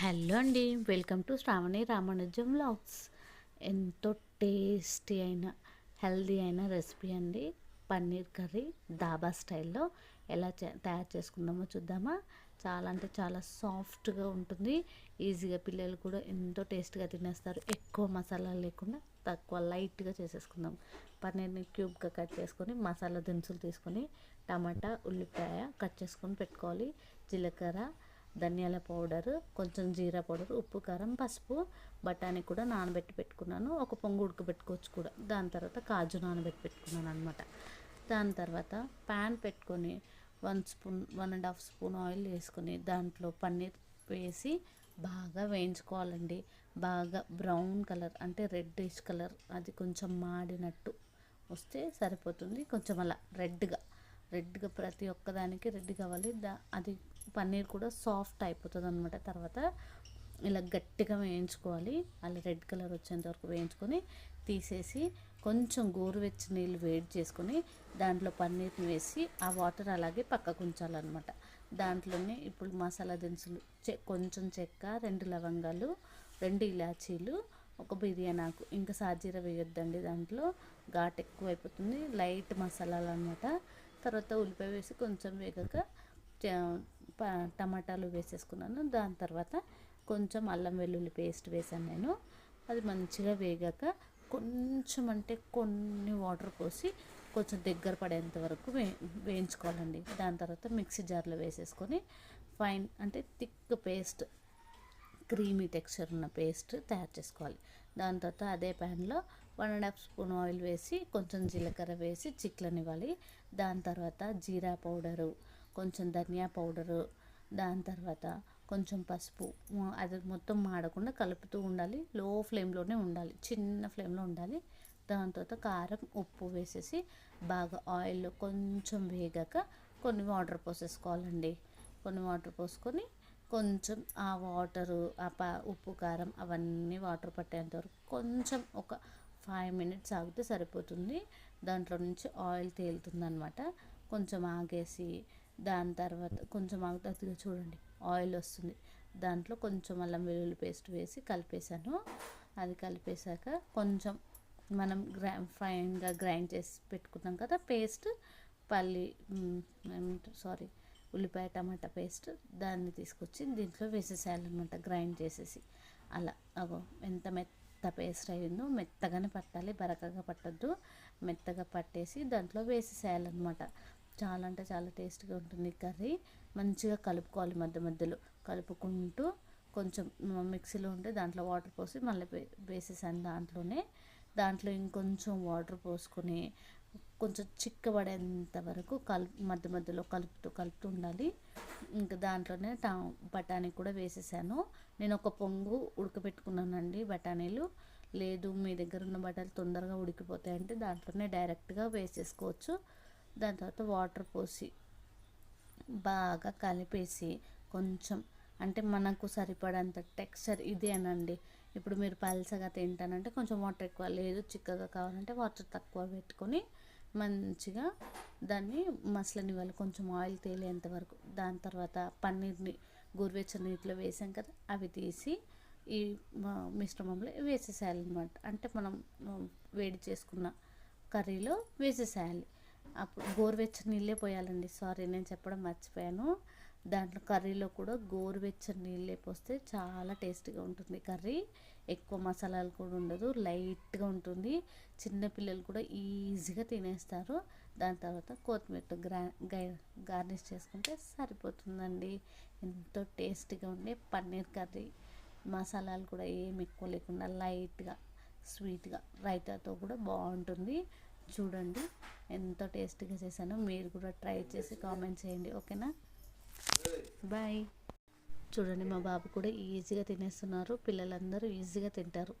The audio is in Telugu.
హలో అండి welcome to Sravani Ramanujam vlogs. ఎంతో టేస్టీ అయిన హెల్దీ అయిన రెసిపీ అండి. పన్నీర్ కర్రీ దాబా స్టైల్లో ఎలా తయారు చేసుకుందామో చూద్దామా? చాలా అంటే చాలా సాఫ్ట్గా ఉంటుంది. ఈజీగా పిల్లలు కూడా ఎంతో టేస్ట్గా తినేస్తారు. ఎక్కువ మసాలా లేకుండా తక్కువ లైట్గా చేసేసుకుందాం. పన్నీర్ని క్యూబ్గా కట్ చేసుకొని మసాలా దినుసులు తీసుకొని టమాటా ఉల్లిపాయ కట్ చేసుకొని పెట్టుకోవాలి. జీలకర్ర ధనియాల పౌడర్ కొంచెం జీరా పౌడర్ ఉప్పు కారం పసుపు బఠానీ కూడా నానబెట్టి పెట్టుకున్నాను. ఒక పొంగు ఉడకబెట్టుకోవచ్చు కూడా. దాని తర్వాత కాజు నానబెట్టి పెట్టుకున్నాను అనమాట దాని తర్వాత ప్యాన్ పెట్టుకొని one spoon one and half spoon oil వేసుకొని దాంట్లో పన్నీర్ వేసి బాగా వేయించుకోవాలండి. బాగా బ్రౌన్ కలర్ అంటే రెడ్డిష్ కలర్ అది కొంచెం మాడినట్టు వస్తే సరిపోతుంది. కొంచెం అలా రెడ్గా రెడ్గా ప్రతి ఒక్కదానికి రెడ్ కావాలి. దా అది పన్నీర్ కూడా సాఫ్ట్ అయిపోతుంది అనమాట తర్వాత ఇలా గట్టిగా వేయించుకోవాలి. అలా రెడ్ కలర్ వచ్చేంత వరకు వేయించుకొని తీసేసి కొంచెం గోరువెచ్చి నీళ్ళు వేడి చేసుకొని దాంట్లో పన్నీర్ని వేసి ఆ వాటర్ అలాగే పక్కకు ఉంచాలన్నమాట. దాంట్లోనే ఇప్పుడు మసాలా దినుసులు చె కొంచెం చెక్క రెండు లవంగాలు రెండు ఇలాచీలు ఒక బిర్యానీ ఆకు. ఇంకా సాజీర వేయొద్దండి దాంట్లో. ఘాట్ ఎక్కువ అయిపోతుంది లైట్ మసాలాలు అనమాట తర్వాత ఉల్లిపాయ వేసి కొంచెం వేగాక టమాటాలు వేసేసుకున్నాను. దాని తర్వాత కొంచెం అల్లం వెల్లుల్లి పేస్ట్ వేసాను నేను. అది మంచిగా వేగాక కొంచెం అంటే కొన్ని వాటర్ పోసి కొంచెం దగ్గర పడేంత వరకు వే వేయించుకోవాలండి. దాని తర్వాత మిక్సీ జార్లో వేసేసుకొని ఫైన్ అంటే థిక్ పేస్ట్ క్రీమీ టెక్స్చర్ ఉన్న పేస్ట్ తయారు చేసుకోవాలి. దాని తర్వాత అదే ప్యాన్లో one and half spoon oil వేసి కొంచెం జీలకర్ర వేసి చిక్లనివ్వాలి దాని తర్వాత జీరా పౌడరు కొంచెం ధనియా పౌడరు దాని తర్వాత కొంచెం పసుపు అది మొత్తం మాడకుండా కలుపుతూ ఉండాలి. లో ఫ్లేమ్లోనే ఉండాలి. చిన్న ఫ్లేమ్లో ఉండాలి. దాని తర్వాత కారం ఉప్పు వేసేసి బాగా ఆయిల్లో కొంచెం వేగాక కొన్ని వాటర్ పోసేసుకోవాలండి. కొన్ని వాటర్ పోసుకొని కొంచెం ఆ వాటరు ఆ ప ఉప్పు కారం అవన్నీ వాటర్ పట్టేంత వరకు కొంచెం ఒక ఫైవ్ మినిట్స్ ఆగితే సరిపోతుంది. దాంట్లో నుంచి ఆయిల్ తేలుతుందనమాట కొంచెం ఆగేసి దాని తర్వాత కొంచెం ఆగుతుంది చూడండి. ఆయిల్ వస్తుంది. దాంట్లో కొంచెం అల్లం వెల్లుల్లి పేస్ట్ వేసి కలిపేసాను అది కలిపేశాక కొంచెం మనం గ్రా ఫైన్గా గ్రైండ్ చేసి పెట్టుకున్నాం కదా పేస్ట్ పల్లి సారీ ఉల్లిపాయ టమాటా పేస్ట్ దాన్ని తీసుకొచ్చి దీంట్లో వేసేసేయాలన్నమాట గ్రైండ్ చేసేసి. అలా అగో ఎంత మెత్త పేస్ట్ అయిందో మెత్తగానే పట్టాలి బరకగా పట్టద్దు. మెత్తగా పట్టేసి దాంట్లో వేసేసేయాలన్నమాట. చాలా అంటే చాలా టేస్ట్గా ఉంటుంది కర్రీ. మంచిగా కలుపుకోవాలి మధ్య మధ్యలో. కలుపుకుంటూ కొంచెం మిక్సీలో ఉంటే దాంట్లో వాటర్ పోసి మళ్ళీ వేసేసాను దాంట్లోనే. దాంట్లో ఇంకొంచెం వాటర్ పోసుకొని కొంచెం చిక్కబడేంత వరకు కలుపు మధ్య మధ్యలో కలుపుతూ కలుపుతూ ఉండాలి. ఇంకా దాంట్లోనే టా బఠానీ కూడా వేసేసాను. నేను ఒక పొంగు ఉడకబెట్టుకున్నానండి బఠానీలు. లేదు మీ దగ్గర ఉన్న బఠానీలు తొందరగా ఉడికిపోతాయంటే దాంట్లోనే డైరెక్ట్గా వేసేసుకోవచ్చు. దాని తర్వాత వాటర్ పోసి బాగా కలిపేసి కొంచెం అంటే మనకు సరిపడంత టెక్స్చర్ ఇదే అనండి. ఇప్పుడు మీరు పలసగా తింటానంటే కొంచెం వాటర్ ఎక్కువ లేదు చిక్కగా కావాలంటే వాటర్ తక్కువ పెట్టుకొని మంచిగా దాన్ని మసలనివ్వాలి కొంచెం ఆయిల్ తేలేంత వరకు. దాని తర్వాత పన్నీర్ని గోరువెచ్చని నీటిలో వేసాం కదా అవి తీసి ఈ మిశ్రమంలో వేసేసేయాలన్నమాట. అంటే మనం వేడి చేసుకున్న కర్రీలో వేసేసేయాలి. అప్పుడు గోరువెచ్చని నీళ్ళే పోయాలండి. సారీ నేను చెప్పడం మర్చిపోయాను. దాంట్లో కర్రీలో కూడా గోరువెచ్చని నీళ్ళే పోస్తే చాలా టేస్ట్గా ఉంటుంది కర్రీ. ఎక్కువ మసాలాలు కూడా ఉండదు లైట్గా ఉంటుంది. చిన్నపిల్లలు కూడా ఈజీగా తినేస్తారు. దాని తర్వాత కొత్తిమీరతో గ్రా గార్నిష్ చేసుకుంటే సరిపోతుందండి. ఎంతో టేస్టీగా ఉండే పన్నీర్ కర్రీ. మసాలాలు కూడా ఏమి ఎక్కువ లేకుండా లైట్గా స్వీట్గా రైతాతో కూడా బాగుంటుంది. చూడండి. ఎంత టేస్టీగా చేశానో మీరు కూడా ట్రై చేసి కామెంట్ చేయండి ఓకేనా? బాయ్. చూడండి మా బాబు కూడా ఈజీగా తినేస్తున్నారు. పిల్లలందరూ ఈజీగా తింటారు.